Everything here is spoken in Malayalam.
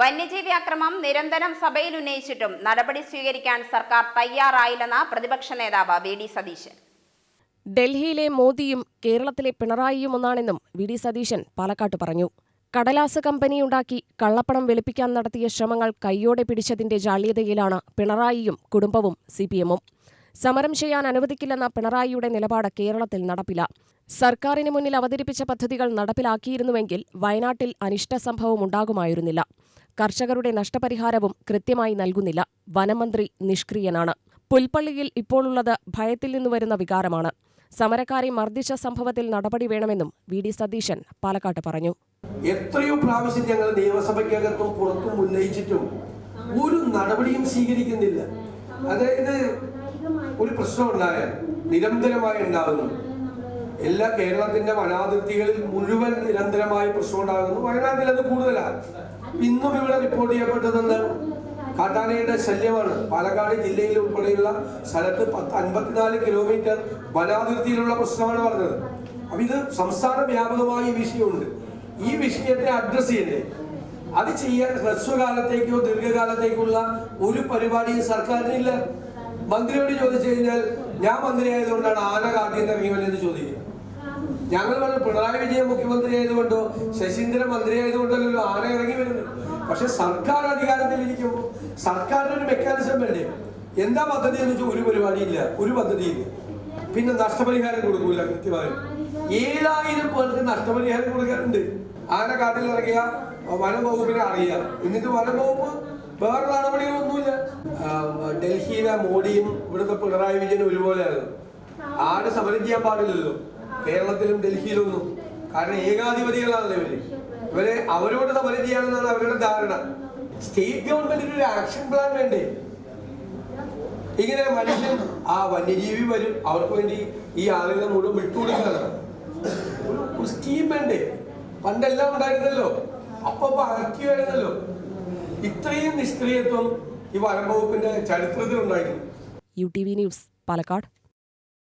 വന്യജീവി അക്രമം നിരന്തരം സഭയിൽ ഉന്നയിച്ചിട്ടും നടപടി സ്വീകരിക്കാൻ സർക്കാർ തയ്യാറായില്ലെന്ന് പ്രതിപക്ഷ നേതാവ് വി ഡി സതീശൻ. ഡൽഹിയിലെ മോദിയും കേരളത്തിലെ പിണറായിയും ഒന്നാണെന്നും വി ഡി സതീശൻ പാലക്കാട്ട് പറഞ്ഞു. കടലാസ് കമ്പനിയുണ്ടാക്കി കള്ളപ്പണം വെളുപ്പിക്കാൻ നടത്തിയ ശ്രമങ്ങൾ കൈയോടെ പിടിച്ചതിന്റെ ജാള്യതയിലാണ് പിണറായിയും കുടുംബവും സിപിഎമ്മും സമരം ചെയ്യാൻ അനുവദിക്കില്ലെന്ന പിണറായിയുടെ നിലപാട് കേരളത്തിൽ നടപ്പില. സർക്കാരിന് മുന്നിൽ അവതരിപ്പിച്ച പദ്ധതികൾ നടപ്പിലാക്കിയിരുന്നുവെങ്കിൽ വയനാട്ടിൽ അനിഷ്ട സംഭവം ഉണ്ടാകുമായിരുന്നില്ല. കർഷകരുടെ നഷ്ടപരിഹാരവും കൃത്യമായി നൽകുന്നില്ല. വനമന്ത്രി നിഷ്ക്രിയനാണ്. പുൽപ്പള്ളിയിൽ ഇപ്പോഴുള്ളത് ഭയത്തിൽ നിന്ന് വരുന്ന വികാരമാണ്. സമരക്കാരെ മർദ്ദിച്ച സംഭവത്തിൽ നടപടി വേണമെന്നും വി. ഡി. സതീശൻ പാലക്കാട്ട് പറഞ്ഞു. എത്രയോ പ്രാവശ്യം ഞങ്ങൾ നിയമസഭയ്ക്കകത്തും പുറത്തും ഉന്നയിച്ചിട്ടും ഒരു നടപടിയും സ്വീകരിക്കുന്നില്ല. അതായത് ഒരു പ്രശ്നം ഉണ്ടായാൽ നിരന്തരമായി ഉണ്ടാകുന്നു. എല്ലാ കേരളത്തിന്റെ വനാതിർത്തികളിൽ മുഴുവൻ നിരന്തരമായി പ്രശ്നം ഉണ്ടാകുന്നു വയനാട്ടിൽ അത് കൂടുതലാണ്. ഇന്നും ഇവിടെ റിപ്പോർട്ട് ചെയ്യപ്പെട്ടതെന്ന് കാട്ടാനയുടെ ശല്യമാണ്. പാലക്കാട് ജില്ലയിൽ ഉൾപ്പെടെയുള്ള സ്ഥലത്ത് പത്ത് അൻപത്തിനാല് കിലോമീറ്റർ വനാതിർത്തിയിലുള്ള പ്രശ്നമാണ് പറഞ്ഞത്. അപ്പൊ ഇത് സംസ്ഥാന വ്യാപകമായി ഈ വിഷയമുണ്ട്. ഈ വിഷയത്തെ അഡ്രസ് ചെയ്യണ്ടേ? അത് ചെയ്യാൻ ഹ്രസ്വകാലത്തേക്കോ ദീർഘകാലത്തേക്കുള്ള ഒരു പരിപാടിയും സർക്കാരിനില്ല. മന്ത്രിയോട് ചോദിച്ചു കഴിഞ്ഞാൽ ഞാൻ മന്ത്രിയായതുകൊണ്ടാണ് ആന കാട്ടിയെന്ന് ഇറങ്ങി ചോദിക്കുക ഞങ്ങൾ പറഞ്ഞു പിണറായി വിജയൻ മുഖ്യമന്ത്രി ആയതുകൊണ്ടോ ശശീന്ദ്രൻ മന്ത്രി ആയതുകൊണ്ടല്ലോ ആന ഇറങ്ങി വരുന്നത്. പക്ഷെ സർക്കാർ അധികാരത്തിൽ ഇരിക്കുമ്പോൾ സർക്കാരിന് ഒരു മെക്കാനിസം വേണ്ടേ? എന്താ പദ്ധതി എന്ന് വെച്ചാൽ ഒരു പരിപാടിയില്ല ഒരു പദ്ധതിയില്ല. പിന്നെ നഷ്ടപരിഹാരം കൊടുക്കൂല കൃത്യമായും ഏഴായിരം പേർക്ക് നഷ്ടപരിഹാരം കൊടുക്കാറുണ്ട് ആന കാട്ടിൽ ഇറങ്ങിയ വനം വകുപ്പിനെ അറിയാം എന്നിട്ട് വനം വകുപ്പ് വേറെ നടപടികളൊന്നുമില്ല. ഡൽഹിയിലെ മോഡിയും ഇവിടുത്തെ പിണറായി വിജയനും ഒരുപോലെയാണ് ആരും സമരം ചെയ്യാൻ പാടില്ലല്ലോ. കേരളത്തിലും ഡൽഹിയിലും ഒന്നും. കാരണം ഏകാധിപതികളാണല്ലോ ഇവർ. ഇവരെ അവരോട് സമരം ചെയ്യാനെന്നാണ് അവരുടെ ധാരണ. സ്റ്റേറ്റ് ഗവൺമെന്റിന് ഒരു ആക്ഷൻ പ്ലാൻ വേണ്ടേ? ഇങ്ങനെ മനുഷ്യൻ ആ വന്യജീവി വരും. അവർക്ക് വേണ്ടി ഈ ആളുകളെ മുഴുവൻ വിട്ടുകൊടുക്കുകയാണ്. ഒരു- സ്കീം വേണ്ടേ? പണ്ടെല്ലാം ഉണ്ടായിരുന്നല്ലോ. അപ്പൊ വരുന്നല്ലോ. ഇത്രയും നിഷ്ക്രിയത്വം ഈ വനം ചരിത്രത്തിൽ ഉണ്ടായിരുന്നു U T V news Palakkad.